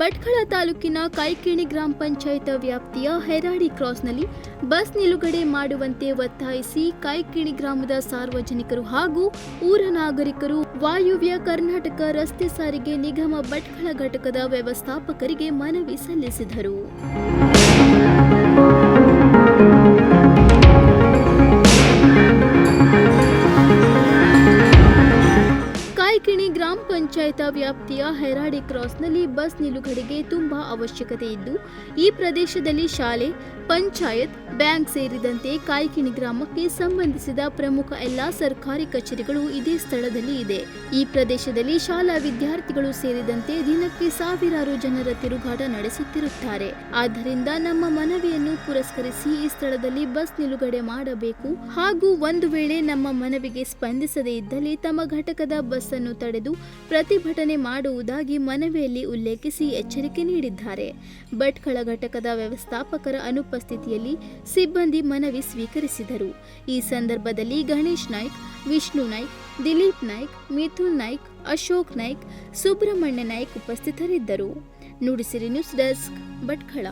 ಭಟ್ಕಳ ತಾಲೂಕಿನ ಕೈಕಿಣಿ ಗ್ರಾಮ ಪಂಚಾಯತ್ ವ್ಯಾಪ್ತಿಯ ಹೆರಾಡಿ ಕ್ರಾಸ್ನಲ್ಲಿ ಬಸ್ ನಿಲುಗಡೆ ಮಾಡುವಂತೆ ಒತ್ತಾಯಿಸಿ ಕೈಕಿಣಿ ಗ್ರಾಮದ ಸಾರ್ವಜನಿಕರು ಹಾಗೂ ಊರ ನಾಗರಿಕರು ವಾಯುವ್ಯ ಕರ್ನಾಟಕ ರಸ್ತೆ ಸಾರಿಗೆ ನಿಗಮ ಭಟ್ಕಳ ಘಟಕದ ವ್ಯವಸ್ಥಾಪಕರಿಗೆ ಮನವಿ ಸಲ್ಲಿಸಿದರು. ಗ್ರಾಮ ಪಂಚಾಯತ ವ್ಯಾಪ್ತಿಯ ಹೆರಾಡಿ ಕ್ರಾಸ್ನಲ್ಲಿ ಬಸ್ ನಿಲುಗಡೆಗೆ ತುಂಬಾ ಅವಶ್ಯಕತೆ ಇದ್ದು ಈ ಪ್ರದೇಶದಲ್ಲಿ ಶಾಲೆ ಪಂಚಾಯತ್, ಬ್ಯಾಂಕ್ ಸೇರಿದಂತೆ ಕಾಯ್ಕಿಣಿ ಗ್ರಾಮಕ್ಕೆ ಸಂಬಂಧಿಸಿದ ಪ್ರಮುಖ ಎಲ್ಲಾ ಸರ್ಕಾರಿ ಕಚೇರಿಗಳು ಇದೇ ಸ್ಥಳದಲ್ಲಿ ಇದೆ. ಈ ಪ್ರದೇಶದಲ್ಲಿ ಶಾಲಾ ವಿದ್ಯಾರ್ಥಿಗಳು ಸೇರಿದಂತೆ ದಿನಕ್ಕೆ ಸಾವಿರಾರು ಜನರ ತಿರುಗಾಟ ನಡೆಸುತ್ತಿರುತ್ತಾರೆ. ಆದ್ದರಿಂದ ನಮ್ಮ ಮನವಿಯನ್ನು ಪುರಸ್ಕರಿಸಿ ಈ ಸ್ಥಳದಲ್ಲಿ ಬಸ್ ನಿಲುಗಡೆ ಮಾಡಬೇಕು. ಹಾಗೂ ಒಂದು ವೇಳೆ ನಮ್ಮ ಮನವಿಗೆ ಸ್ಪಂದಿಸದೇ ಇದ್ದಲ್ಲಿ ತಮ್ಮ ಘಟಕದ ಬಸ್ ಅನ್ನು ತಡೆದು ಪ್ರತಿಭಟನೆ ಮಾಡುವುದಾಗಿ ಮನವಿಯಲ್ಲಿ ಉಲ್ಲೇಖಿಸಿ ಎಚ್ಚರಿಕೆ ನೀಡಿದ್ದಾರೆ. ಭಟ್ಕಳ ಘಟಕದ ವ್ಯವಸ್ಥಾಪಕರ ಅನುಪಸ್ಥಿತಿಯಲ್ಲಿ ಸಿಬ್ಬಂದಿ ಮನವಿ ಸ್ವೀಕರಿಸಿದರು. ಈ ಸಂದರ್ಭದಲ್ಲಿ ಗಣೇಶ್ ನಾಯ್ಕ್, ವಿಷ್ಣು ನಾಯ್ಕ್, ದಿಲೀಪ್ ನಾಯ್ಕ್, ಮಿಥುನ್ ನಾಯ್ಕ್, ಅಶೋಕ್ ನಾಯ್ಕ್, ಸುಬ್ರಹ್ಮಣ್ಯ ನಾಯ್ಕ್ ಉಪಸ್ಥಿತರಿದ್ದರು. Nudisiri news desk Bhatkal.